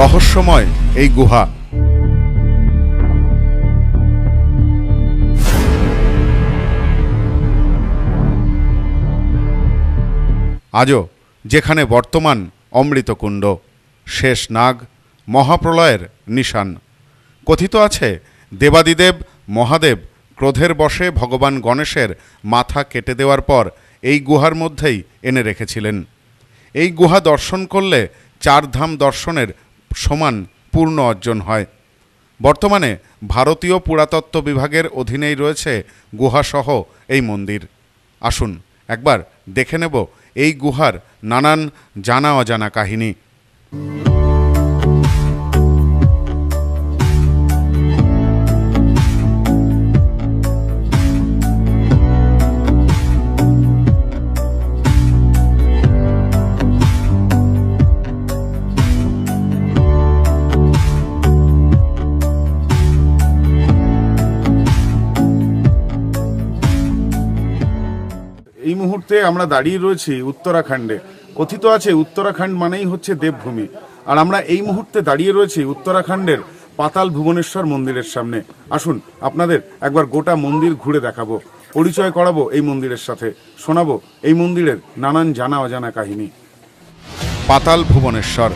রহস্যময় এই গুহা। আজও যেখানে বর্তমান অমৃতকুণ্ড, শেষ নাগ, মহাপ্রলয়ের নিশান। কথিত আছে, দেবাদিদেব, মহাদেব ক্রোধের বশে ভগবান গণেশের মাথা কেটে দেওয়ার পর এই গুহার মধ্যেই এনে রেখেছিলেন। এই গুহা দর্শন করলে চার ধাম দর্শনের সমান পূর্ণ অর্জন হয়। বর্তমানে ভারতীয় পুরাতত্ত্ব বিভাগের অধীনেই রয়েছে গুহাসহ এই মন্দির। আসুন একবার দেখে নেব এই গুহার নানান জানা অজানা কাহিনী। মুহূর্তে আমরা দাঁড়িয়ে রয়েছি উত্তরাখণ্ডে। কথিত আছে, উত্তরাখণ্ড মানেই হচ্ছে দেবভূমি। আর আমরা এই মুহূর্তে দাঁড়িয়ে রয়েছি উত্তরাখণ্ডের পাতাল ভুবনেশ্বর মন্দিরের সামনে। আসুন, আপনাদের একবার গোটা মন্দির ঘুরে দেখাবো। পরিচয় করাবো এই মন্দিরের সাথে। শোনাবো এই মন্দিরের নানান জানা অজানা কাহিনী। পাতাল ভুবনেশ্বর,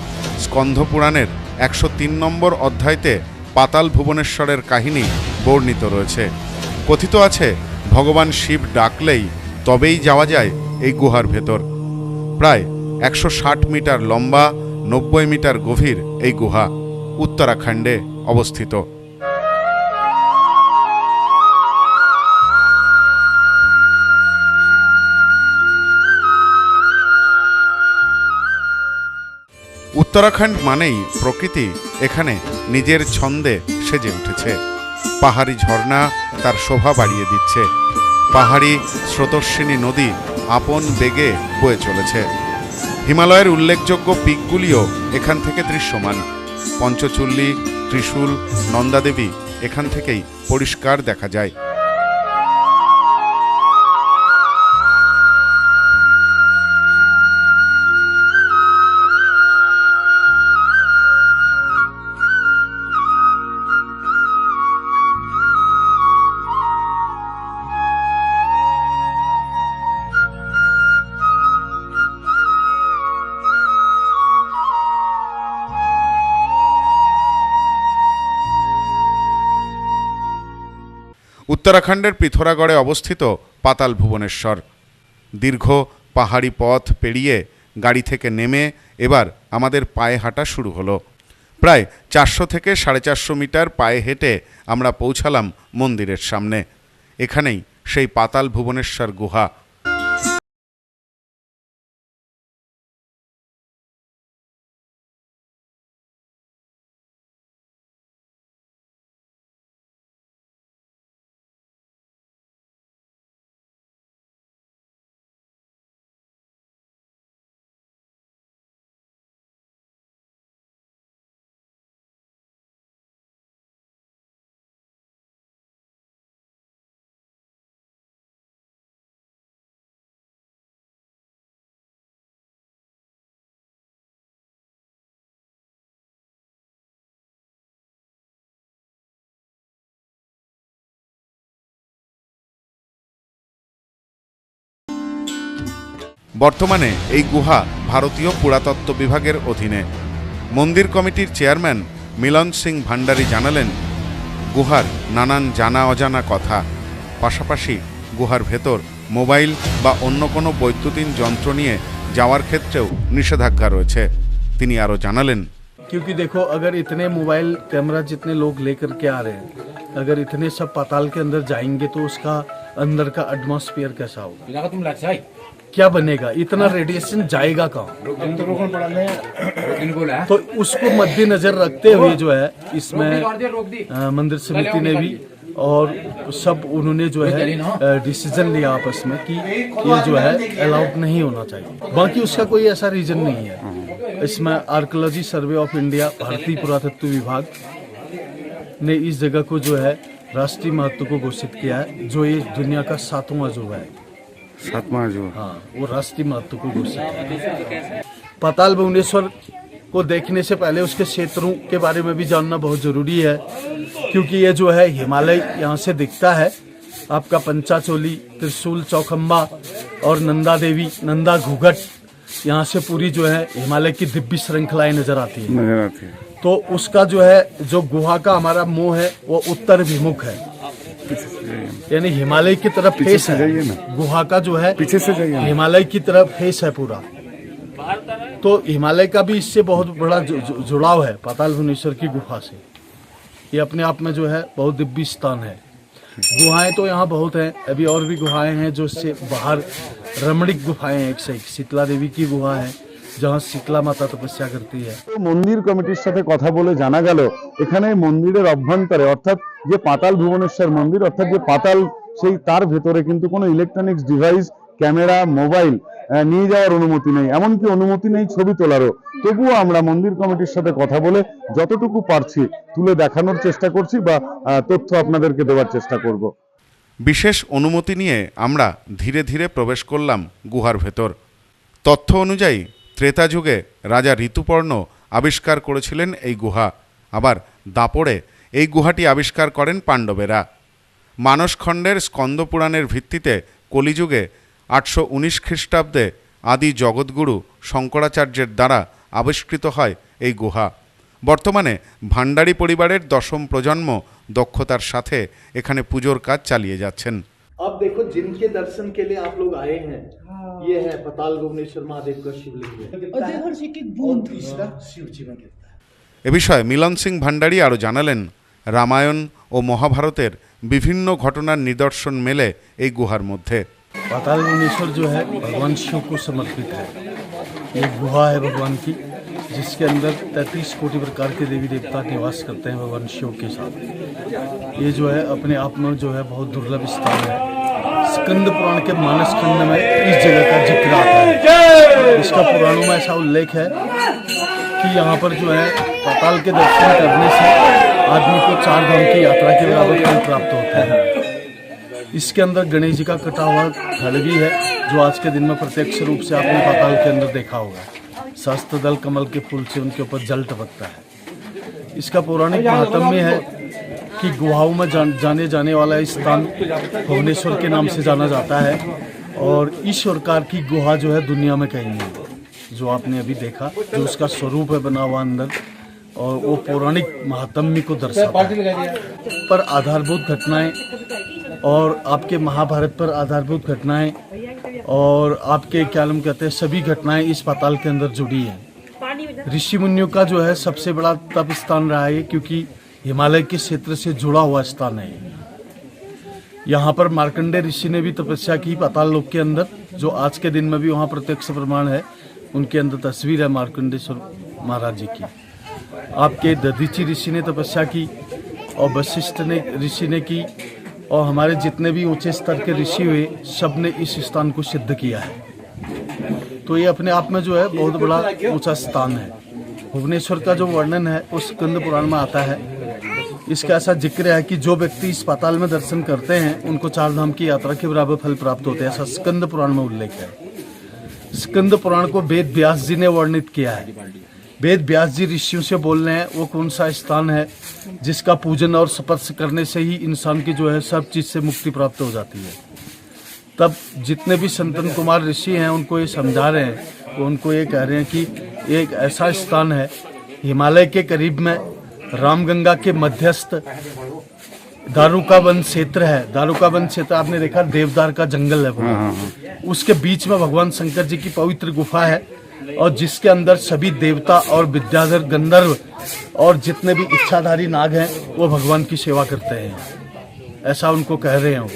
স্কন্ধ পুরাণের একশো তিন নম্বর অধ্যায়তে পাতাল ভুবনেশ্বরের কাহিনী বর্ণিত রয়েছে। কথিত আছে, ভগবান শিব ডাকলেই তবেই যাওয়া যায় এই গুহার ভেতর। প্রায় একশো ষাট মিটার লম্বা, নব্বই মিটার গভীর এই গুহা উত্তরাখণ্ডে অবস্থিত। উত্তরাখণ্ড মানেই প্রকৃতি এখানে নিজের ছন্দে সেজে উঠেছে। পাহাড়ি ঝর্ণা তার শোভা বাড়িয়ে দিচ্ছে। পাহাড়ি স্রোতস্বিনী নদী আপন বেগে বয়ে চলেছে। হিমালয়ের উল্লেখযোগ্য পিকগুলিও এখান থেকে দৃশ্যমান। পঞ্চচুল্লি, ত্রিশূল, নন্দাদেবী এখান থেকেই পরিষ্কার দেখা যায়। উত্তরাখণ্ডের পৃথরাগড়ে অবস্থিত পাতাল ভুবনেশ্বর। দীর্ঘ পাহাড়ি পথ পেরিয়ে গাড়ি থেকে নেমে এবার আমাদের পায়ে হাঁটা শুরু হলো। প্রায় চারশো থেকে সাড়ে চারশো মিটার পায়ে হেঁটে আমরা পৌঁছালাম মন্দিরের সামনে। এখানেই সেই পাতাল ভুবনেশ্বর গুহা বর্তমানে এই গুহা ভারতীয় পুরাতত্ত্ব বিভাগের অধীনে মন্দির কমিটির চেয়ারম্যান মিলন সিং ভান্ডারী জানালেন গুহার নানান জানা অজানা কথা পাশাপাশি গুহার ভেতর মোবাইল বা অন্য কোনো বৈদ্যুতিন যন্ত্র নিয়ে যাওয়ার ক্ষেত্রেও নিষেধাজ্ঞা রয়েছে তিনি আরও জানালেন क्योंकि देखो अगर इतने मोबाइल कैमरा जितने लोग लेकर के आ रहे हैं अगर इतने सब पाताल के अंदर जाएंगे तो उसका अंदर का एटमॉस्फेयर कैसा होगा इलाका तुम लाचाई क्या बनेगा? इतना रेडिएशन जाएगा कहाँ? तो उसको मद्देनजर रखते हुए जो है, इसमें मंदिर समिति ने भी और सब उन्होंने जो है डिसीज़न लिया आपस में कि ये जो है अलाउड नहीं होना चाहिए। बाकी उसका कोई ऐसा रीजन नहीं है। इसमें आर्कोलॉजी सर्वे ऑफ़ इंडिया भारतीय पुरातत्व विभाग ने इस जगह को जो है, राष्ट्रीय महत्व को घोषित किया है, जो ये दुनिया का सातवां अजूबा है। जो। हाँ वो राष्ट्रीय महत्व को घोषित पाताल भुवनेश्वर को देखने से पहले उसके क्षेत्रों के बारे में भी जानना बहुत ज़रूरी है क्योंकि ये जो है हिमालय यहाँ से दिखता है। आपका पंचाचोली त्रिशूल चौखम्बा और नंदा देवी नंदा घुघट यहाँ से पूरी जो है हिमालय की दिव्य श्रृंखलाएँ नज़र आती है। नज़र आती है। तो उसका जो है जो गुहा का हमारा मुँह है वो उत्तर विमुख है। यानी हिमालय की तरफ़ फेस है। गुहा का जो है पीछे से जाइए हिमालय की तरफ़ फेस है पूरा। तो हिमालय का भी इससे बहुत बड़ा जु- जु- जुड़ाव है पाताल भुवनेश्वर की गुफा से। ये अपने आप में जो है बहुत दिव्य स्थान है। गुहाएँ तो यहाँ बहुत हैं अभी और भी गुहाएँ हैं जो इससे बाहर रमणीक गुफाएँ हैं एक से एक। शीतला देवी की गुहा है जहाँ शीतला माता तपस्या करती है মন্দির কমিটির সাথে কথা বলে জানা গেল এখানে মন্দিরের অভ্যন্তরে অর্থাৎ যে পাতাল ভুবনেশ্বর মন্দির অর্থাৎ যে পাতাল সেই তার ভেতরে কিন্তু কোনো ইলেকট্রনিক্স ডিভাইস ক্যামেরা মোবাইল আহ, নিয়ে যাওয়ার অনুমতি নেই এমনকি অনুমতি নেই ছবি তোলারও তবুও আমরা মন্দির কমিটির সাথে কথা বলে যতটুকু পারছি তুলে দেখানোর চেষ্টা করছি বা আহ, তথ্য আপনাদেরকে দেওয়ার চেষ্টা করব বিশেষ অনুমতি নিয়ে আমরা ধীরে ধীরে প্রবেশ করলাম গুহার ভেতর তথ্য অনুযায়ী ত্রেতা যুগে রাজা ঋতুপর্ণ আবিষ্কার করেছিলেন এই গুহা। আবার দাপড়ে এই গুহাটি আবিষ্কার করেন পাণ্ডবেরা। মানসখণ্ডের স্কন্দপুরাণের ভিত্তিতে কলিযুগে আটশো উনিশ খ্রিস্টাব্দে আদি জগৎগুরু শঙ্করাচার্যের দ্বারা আবিষ্কৃত হয় এই গুহা। বর্তমানে ভান্ডারী পরিবারের দশম প্রজন্ম দক্ষতার সাথে এখানে পুজোর কাজ চালিয়ে যাচ্ছেন। अब देखो जिनके दर्शन के लिए आप लोग आए हैं ये है पताल भुवनेश्वर महादेव का शिवलिंग और देवर्षि की बूंद शिव जी में गिरता है এ বিষয়ে মিলন সিং ভান্ডারী আরও জানালেন রামায়ণ ও মহাভারতের বিভিন্ন ঘটনার নিদর্শন মেলে এই গুহার মধ্যে पाताल भुवनेश्वर जो है भगवान शिव को समर्पित है ये गुहा है भगवान की जिसके अंदर तैतीस कोटि प्रकार के देवी देवता निवास करते हैं भगवान शिव के साथ। ये जो है, अपने आप में जो है, बहुत दुर्लभ स्थान है। स्कंद पुराण के मानस खंड में इस जगह का ज़िक्र आता है। इसका पुराणों में ऐसा उल्लेख है कि यहाँ पर जो है, पाताल के दर्शन करने से आदमी को चार धाम की यात्रा के बराबर फल प्राप्त होता है। इसके अंदर गणेश जी का कटा हुआ धड़ भी है, जो आज के दिन में प्रत्यक्ष रूप से आपने पाताल के अंदर देखा होगा। सहस्त्र दल कमल के फूल से उनके ऊपर जल टपकता है। इसका पौराणिक महात्म्य है कि गुहाओं में जान, जाने जाने वाला स्थान भुवनेश्वर के नाम से जाना जाता है और इस प्रकार की गुहा जो है दुनिया में कहीं नहीं जो आपने अभी देखा जो उसका स्वरूप है बना हुआ अंदर और वो पौराणिक महात्म्य को दर्शाता है। पर आधारभूत घटनाएँ और आपके महाभारत पर आधारभूत घटनाएँ और आपके क्या नाम कहते हैं, सभी घटनाएँ इस पाताल के अंदर जुड़ी हैं। ऋषि मुनियों का जो है, सबसे बड़ा तप स्थान रहा है, क्योंकि हिमालय के क्षेत्र से जुड़ा हुआ स्थान है। यहाँ पर मार्कंडे ऋषि ने भी तपस्या की पाताल लोक के अंदर, जो आज के दिन में भी वहाँ प्रत्यक्ष प्रमाण है। उनके अंदर तस्वीर है मार्कंडेश्वर महाराज जी की। आपके दधीची ऋषि ने तपस्या की और वशिष्ठ ने ऋषि ने की। और हमारे जितने भी ऊँचे स्तर के ऋषि हुए सबने इस स्थान को सिद्ध किया है। तो ये अपने आप में जो है, बहुत बड़ा ऊँचा स्थान है। भुवनेश्वर का जो वर्णन है वो स्कंद पुराण में आता है। इसका ऐसा ज़िक्र है कि जो व्यक्ति इस पाताल में दर्शन करते हैं, उनको चार धाम की यात्रा के बराबर फल प्राप्त होते हैं, ऐसा स्कंद पुराण में उल्लेख है। स्कंद पुराण को वेद व्यास जी ने वर्णित किया है। वेद व्यास जी ऋषियों से बोल रहे हैं वो कौन सा स्थान है जिसका पूजन और स्पर्श करने से ही इंसान की जो है सब चीज़ से मुक्ति प्राप्त हो जाती है। तब जितने भी संतन कुमार ऋषि हैं उनको ये समझा रहे हैं वो उनको ये कह रहे हैं कि एक ऐसा स्थान है हिमालय के करीब में रामगंगा के मध्यस्थ दारूका वन क्षेत्र है। दारूका वन क्षेत्र आपने देखा देवदार का जंगल है पूरा। उसके बीच में भगवान शंकर जी की पवित्र गुफा है। और जिसके अंदर सभी देवता और विद्याधर गंधर्व और जितने भी इच्छाधारी नाग हैं वो भगवान की सेवा करते हैं ऐसा उनको कह रहे हैं वो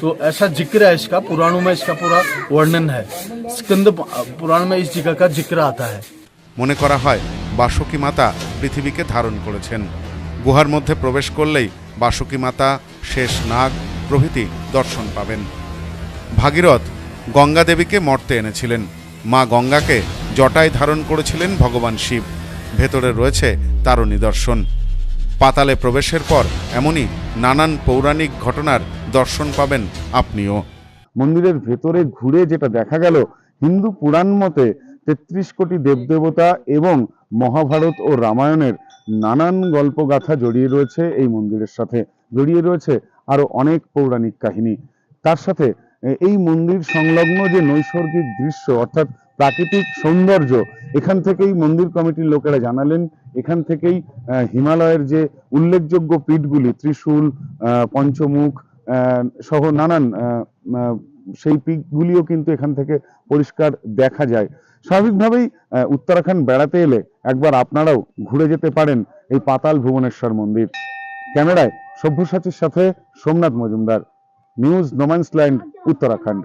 तो ऐसा जिक्र है इसका पुराणों में इसका पूरा वर्णन है स्कंद पुराण में इस जगह का जिक्र आता है মনে করা হয় বাসুকী মাতা পৃথিবীকে ধারণ করেছেন গুহার মধ্যে প্রবেশ করলেই বাসুকী মাতা শেষ নাগ প্রভৃতি দর্শন পাবেন ভাগীরথ গঙ্গা দেবীকে মর্তে এনেছিলেন মা গঙ্গাকে জটায় ধারণ করেছিলেন ভগবান শিব। ভেতরে রয়েছে তারও নিদর্শন। পাতালে প্রবেশের পর এমনই নানান পৌরাণিক ঘটনার দর্শন পাবেন আপনিও। মন্দিরের ভেতরে ঘুরে যেটা দেখা গেল, হিন্দু পুরাণ মতে তেত্রিশ কোটি দেবদেবতা এবং মহাভারত ও রামায়ণের নানান গল্পগাথা জড়িয়ে রয়েছে এই মন্দিরের সাথে। জড়িয়ে রয়েছে আরও অনেক পৌরাণিক কাহিনী। তার সাথে এই মন্দির সংলগ্ন যে নৈসর্গিক দৃশ্য, অর্থাৎ প্রাকৃতিক সৌন্দর্য, এখান থেকেই মন্দির কমিটির লোকেরা জানালেন। এখান থেকেই হিমালয়ের যে উল্লেখযোগ্য পীঠগুলি, ত্রিশূল পঞ্চমুখ সহ নানান সেই পিকগুলিও কিন্তু এখান থেকে পরিষ্কার দেখা যায়। স্বাভাবিকভাবেই উত্তরাখণ্ড বেড়াতে এলে একবার আপনারাও ঘুরে যেতে পারেন এই পাতাল ভুবনেশ্বর মন্দির। ক্যামেরায় সব্যসাচীর সাথে Somnath Majumdar. News no man's land Uttarakhand